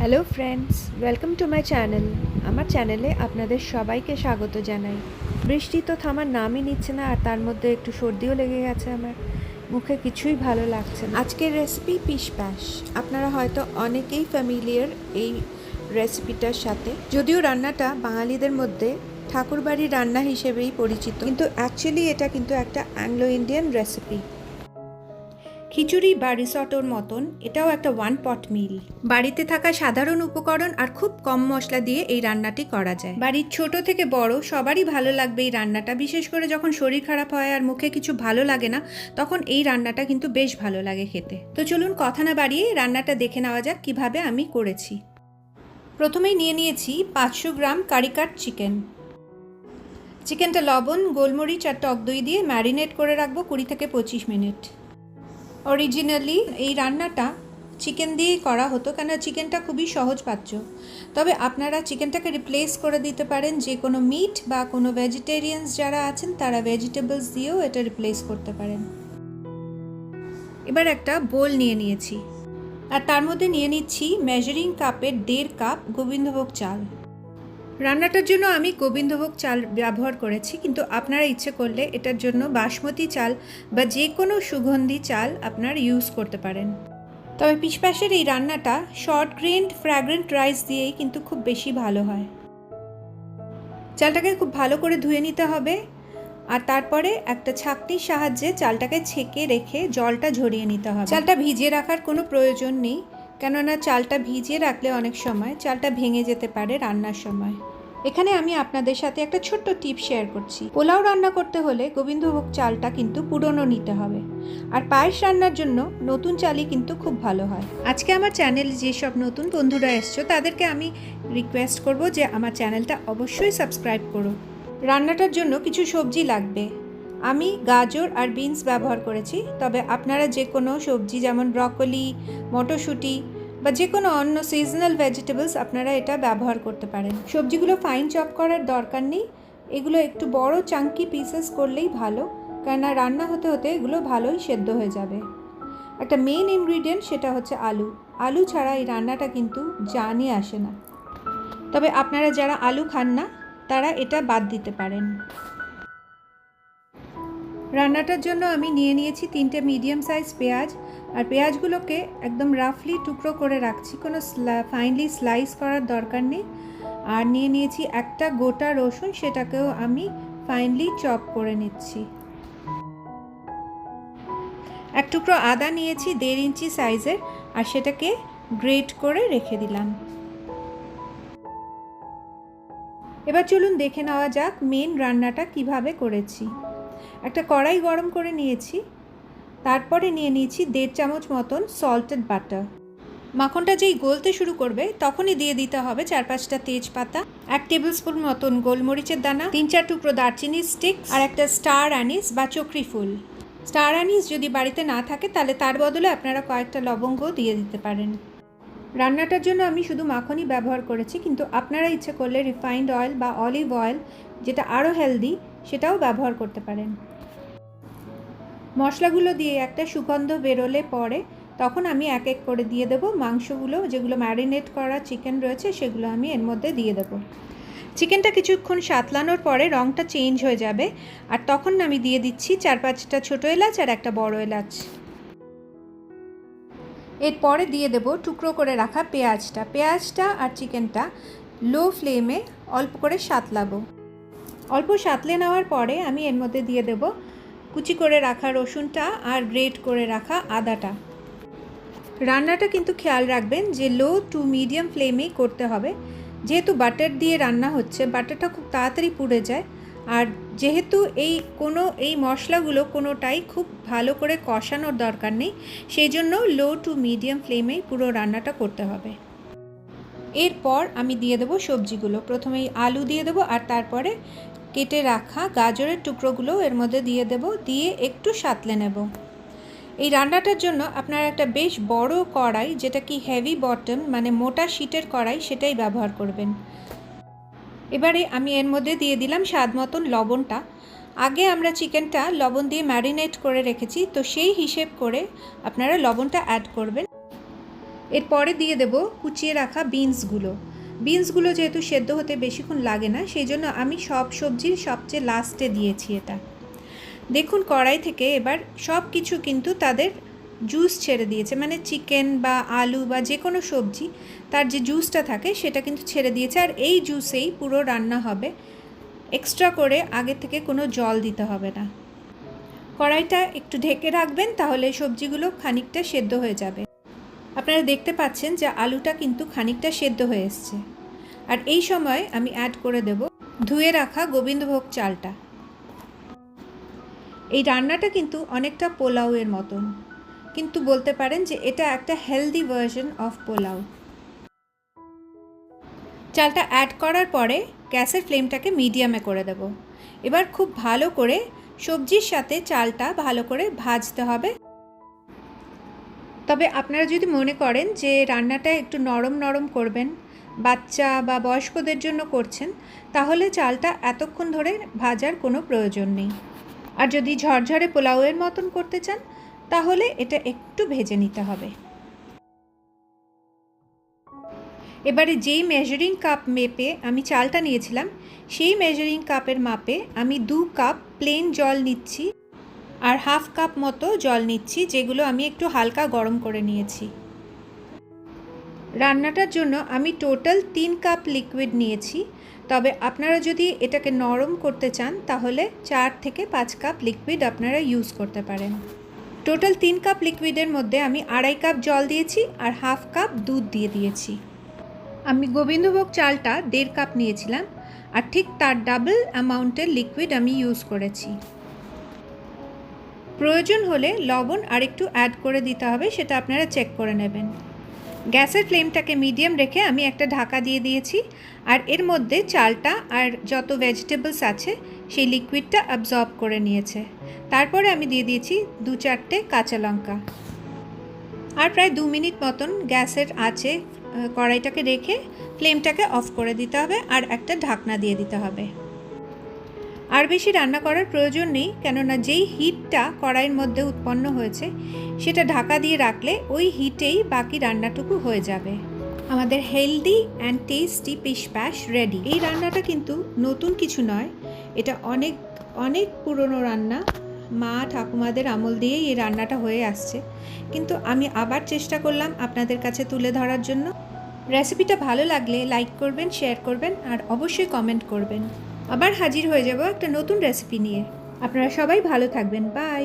Hello friends welcome to my channel আমার চ্যানেলে আপনাদের সবাইকে স্বাগত জানাই। বৃষ্টি তো থামার নামই নিচ্ছে না, আর তার মধ্যে একটু সর্দিও লেগে গেছে আমার। মুখে কিছুই ভালো লাগছে না। আজকের রেসিপি পিস প্যাশ আপনারা হয়তো অনেকেই ফ্যামিলিয়ার এই রেসিপিটার সাথে। যদিও রান্নাটা বাঙালিদের মধ্যে ঠাকুরবাড়ির রান্না হিসেবেই পরিচিত। কিন্তু অ্যাকচুয়ালি এটা কিন্তু একটা অ্যাংলো ইন্ডিয়ান রেসিপি খিচুড়ি বা রিসর্টোর মতন, এটাও একটা ওয়ান পট মিল বাড়িতে থাকা সাধারণ উপকরণ আর খুব কম মশলা দিয়ে এই রান্নাটি করা যায়। বাড়ির ছোট থেকে বড়, সবারই ভালো লাগবে এই রান্নাটা, বিশেষ করে যখন শরীর খারাপ হয় আর মুখে কিছু ভালো লাগে না, তখন এই রান্নাটা কিন্তু বেশ ভালো লাগে খেতে। তো চলুন কথা না বাড়িয়ে রান্নাটা দেখে নেওয়া যাক কীভাবে আমি করেছি। প্রথমেই নিয়ে নিয়েছি পাঁচশো গ্রাম কারিকাট চিকেন চিকেনটা লবণ, গোলমরিচ আর টক দই দিয়ে ম্যারিনেট করে রাখব কুড়ি থেকে পঁচিশ মিনিট। অরিজিনালি এই রান্নাটা চিকেন দিয়েই করা হতো কেন চিকেনটা খুবই সহজ পাচ্য তবে আপনারা চিকেনটাকে রিপ্লেস করে দিতে পারেন, যে কোনো মিট বা কোনো ভেজিটেরিয়ানস যারা আছেন, তারা ভেজিটেবলস দিয়েও এটা রিপ্লেস করতে পারেন। এবার একটা বোল নিয়ে নিয়েছি। আর তার মধ্যে নিয়ে নিচ্ছি মেজারিং কাপের দেড় কাপ গোবিন্দভোগ চাল। রান্নাটার জন্য আমি গোবিন্দভোগ চাল ব্যবহার করেছি, কিন্তু আপনারা ইচ্ছে করলে এটার জন্য বাসমতি চাল বা যে কোনো সুগন্ধি চাল আপনার ইউজ করতে পারেন। তবে পিসপাশের এই রান্নাটা শর্ট গ্রেন্ড ফ্র্যাগ্রেন্ট রাইস দিয়েই কিন্তু খুব বেশি ভালো হয়। চালটাকে খুব ভালো করে ধুয়ে নিতে হবে আর তারপরে একটা ছাকনির সাহায্যে চালটাকে ছেঁকে রেখে জলটা ঝরিয়ে নিতে হবে। চালটা ভিজিয়ে রাখার কোনো প্রয়োজন নেই। কেননা চালটা ভিজিয়ে রাখলে অনেক সময়, চালটা ভেঙে যেতে পারে রান্নার সময়। এখানে আমি আপনাদের সাথে একটা ছোট্ট টিপ শেয়ার করছি। পোলাও রান্না করতে হলে গোবিন্দভোগ চালটা কিন্তু পুরনো নিতে হবে। আর পায়েস রান্নার জন্য নতুন চালই কিন্তু খুব ভালো হয়। আজকে আমার চ্যানেলে যেসব নতুন বন্ধুরা এসছো, তাদেরকে আমি রিকোয়েস্ট করব যে আমার চ্যানেলটা অবশ্যই সাবস্ক্রাইব করো। রান্নাটার জন্য কিছু সবজি লাগবে। আমি গাজর আর বিনস ব্যবহার করেছি, তবে আপনারা যে কোনো সবজি যেমন ব্রকলি, মটরশুঁটি বা যে কোনো অন্য সিজনাল ভেজিটেবলস আপনারা এটা ব্যবহার করতে পারেন। সবজিগুলো ফাইন চপ করার দরকার নেই, এগুলো একটু বড় চাঙ্কি পিসেস করলেই ভালো, কেননা রান্না হতে হতে এগুলো ভালোই সেদ্ধ হয়ে যাবে। একটা মেন ইনগ্রিডিয়েন্ট সেটা হচ্ছে আলু। আলু ছাড়া এই রান্নাটা কিন্তু জানই আসে না। তবে আপনারা যারা আলু খান না, তারা এটা বাদ দিতে পারেন। রান্নাটার জন্য আমি নিয়ে নিয়েছি তিনটে মিডিয়াম সাইজ পেঁয়াজ, আর পেঁয়াজগুলোকে একদম রাফলি টুকরো করে রাখছি, কোনো ফাইনলি স্লাইস করার দরকার নেই। আর নিয়ে নিয়েছি একটা গোটা রসুন, সেটাকেও আমি ফাইনলি চপ করে নিচ্ছি। এক টুকরো আদা নিয়েছি দেড় ইঞ্চি সাইজের আর সেটাকে গ্রেট করে রেখে দিলাম। এবার চলুন দেখে নেওয়া যাক মেন রান্নাটা কীভাবে করেছি। একটা কড়াই গরম করে নিয়েছি। তারপরে নিয়ে নিয়েছি দেড় চামচ মতন সল্টেড বাটার মাখনটা যেই গলতে শুরু করবে, তখনই দিয়ে দিতে হবে চার পাঁচটা তেজপাতা, এক টেবিল স্পুন মতন গোলমরিচের দানা, তিন চার টুকরো দারচিনির স্টিক আর একটা স্টার অ্যানিস বা চক্রি ফুল। স্টার অ্যানিস যদি বাড়িতে না থাকে, তাহলে তার বদলে আপনারা কয়েকটা লবঙ্গ দিয়ে দিতে পারেন। রান্নাটার জন্য আমি শুধু মাখনই ব্যবহার করেছি, কিন্তু আপনারা ইচ্ছে করলে রিফাইন্ড অয়েল বা অলিভ অয়েল যেটা আরও হেলদি সেটাও ব্যবহার করতে পারেন। মশলাগুলো দিয়ে একটা সুগন্ধ বেরোলে পরে তখন আমি এক এক করে দিয়ে দেবো। মাংসগুলো, যেগুলো ম্যারিনেট করা চিকেন রয়েছে, সেগুলো আমি এর মধ্যে দিয়ে দেবো। চিকেনটা কিছুক্ষণ সাতলানোর পরে রঙটা চেঞ্জ হয়ে যাবে আর তখন আমি দিয়ে দিচ্ছি চার পাঁচটা ছোটো এলাচ আর একটা বড় এলাচ। এরপরে দিয়ে দেবো টুকরো করে রাখা পেঁয়াজটা। পেঁয়াজটা আর চিকেনটা লো ফ্লেমে অল্প করে সাতলাবো। অল্প সাতলে নেওয়ার পরে আমি এর মধ্যে দিয়ে দেব কুচি করে রাখা রসুনটা আর গ্রেট করে রাখা আদাটা। রান্নাটা কিন্তু খেয়াল রাখবেন যে লো টু মিডিয়াম ফ্লেমেই করতে হবে। যেহেতু বাটার দিয়ে রান্না হচ্ছে বাটারটা খুব তাড়াতাড়ি পুড়ে যায়। আর যেহেতু এই কোনো, এই মশলাগুলো কোনোটাই খুব ভালো করে কষানোর দরকার নেই, সেই জন্য লো টু মিডিয়াম ফ্লেমেই পুরো রান্নাটা করতে হবে। এরপর আমি দিয়ে দেবো সবজিগুলো। প্রথমেই আলু দিয়ে দেবো আর তারপরে কেটে রাখা গাজরের টুকরোগুলো এর মধ্যে দিয়ে দেব, দিয়ে একটু সাঁতলে নেব। এই রান্নাটার জন্য আপনার একটা বেশ বড় কড়াই, যেটা কি হেভি বটম মানে মোটা শীটের কড়াই, সেটাই ব্যবহার করবেন। এবারে আমি এর মধ্যে দিয়ে দিলাম স্বাদ মতন লবণটা। আগে আমরা চিকেনটা লবণ দিয়ে ম্যারিনেট করে রেখেছি, তো সেই হিসেব করে আপনারা লবণটা অ্যাড করবেন। এরপরে দিয়ে দেব কুচিয়ে রাখা বিনসগুলো বিনসগুলো যেহেতু সেদ্ধ হতে বেশিক্ষণ লাগে না, সেই জন্য আমি সব সবজির সবচেয়ে লাস্টে দিয়েছি এটা। দেখুন, কড়াই থেকে এবার সব কিছু কিন্তু তাদের জুস ছেড়ে দিয়েছে মানে চিকেন বা আলু বা যে কোনো সবজি, তার যে জুসটা থাকে সেটা কিন্তু ছেড়ে দিয়েছে। আর এই জুসেই পুরো রান্না হবে। এক্সট্রা করে আগে থেকে কোনো জল দিতে হবে না। কড়াইটা একটু ঢেকে রাখবেন, তাহলে সবজিগুলো খানিকটা সেদ্ধ হয়ে যাবে। আপনারা দেখতে পাচ্ছেন যে আলুটা কিন্তু খানিকটা সেদ্ধ হয়ে এসছে। আর এই সময় আমি অ্যাড করে দেব ধুয়ে রাখা গোবিন্দভোগ চালটা। এই রান্নাটা কিন্তু অনেকটা পোলাওয়ের মতন। কিন্তু বলতে পারেন যে এটা একটা হেলদি ভার্সন অফ পোলাও। চালটা অ্যাড করার পরে গ্যাসের ফ্লেমটাকে মিডিয়ামে করে দেব। এবার খুব ভালো করে সবজির সাথে চালটা ভালো করে ভাজতে হবে। তবে আপনারা যদি মনে করেন যে রান্নাটা একটু নরম নরম করবেন, বাচ্চা বা বয়স্কদের জন্য করছেন, তাহলে চালটা এতক্ষণ ধরে ভাজার কোনো প্রয়োজন নেই। আর যদি ঝরঝরে পোলাওয়ের মতন করতে চান, তাহলে এটা একটু ভেজে নিতে হবে। এবারে যেই মেজারিং কাপ মেপে আমি চালটা নিয়েছিলাম, সেই মেজারিং কাপের মাপে আমি দু কাপ প্লেন জল নিচ্ছি। আর হাফ কাপ মতো জল নিচ্ছি, যেগুলো আমি একটু হালকা গরম করে নিয়েছি। রান্নাটার জন্য আমি টোটাল তিন কাপ লিকুইড নিয়েছি। তবে আপনারা যদি এটাকে নরম করতে চান, তাহলে চার থেকে পাঁচ কাপ লিকুইড আপনারা ইউজ করতে পারেন। টোটাল তিন কাপ লিকুইডের মধ্যে আমি আড়াই কাপ জল দিয়েছি আর হাফ কাপ দুধ দিয়ে দিয়েছি। আমি গোবিন্দভোগ চালটা দেড় কাপ নিয়েছিলাম, আর ঠিক তার ডাবল অ্যামাউন্টের লিকুইড আমি ইউজ করেছি। প্রয়োজন হলে লবণ আর একটু অ্যাড করে দিতে হবে, সেটা আপনারা চেক করে নেবেন। গ্যাসের ফ্লেমটাকে মিডিয়াম রেখে আমি একটা ঢাকা দিয়ে দিয়েছি, আর এর মধ্যে চালটা আর যত ভেজিটেবলস আছে, সেই লিকুইডটা অ্যাবজর্ব করে নিয়েছে। তারপরে আমি দিয়ে দিয়েছি দু চারটে কাঁচা লঙ্কা। আর প্রায় দু মিনিট মতন গ্যাসের আছে কড়াইটাকে রেখে ফ্লেমটাকে অফ করে দিতে হবে, আর একটা ঢাকনা দিয়ে দিতে হবে। আর বেশি রান্না করার প্রয়োজন নেই, কেননা যেই হিটটা কড়াইয়ের মধ্যে উৎপন্ন হয়েছে, সেটা ঢাকা দিয়ে রাখলে ওই হিটেই বাকি রান্নাটুকু হয়ে যাবে। আমাদের হেলদি অ্যান্ড টেস্টি পিস প্যাশ রেডি। এই রান্নাটা কিন্তু নতুন কিছু নয়, এটা অনেক অনেক পুরনো রান্না। মা ঠাকুমাদের আমল দিয়েই এই রান্নাটা হয়ে আসছে। কিন্তু আমি আবার চেষ্টা করলাম আপনাদের কাছে তুলে ধরার জন্য। রেসিপিটা ভালো লাগলে লাইক করবেন, শেয়ার করবেন, আর অবশ্যই কমেন্ট করবেন। আবার হাজির হয়ে যাব একটা নতুন রেসিপি নিয়ে। আপনারা সবাই ভালো থাকবেন। বাই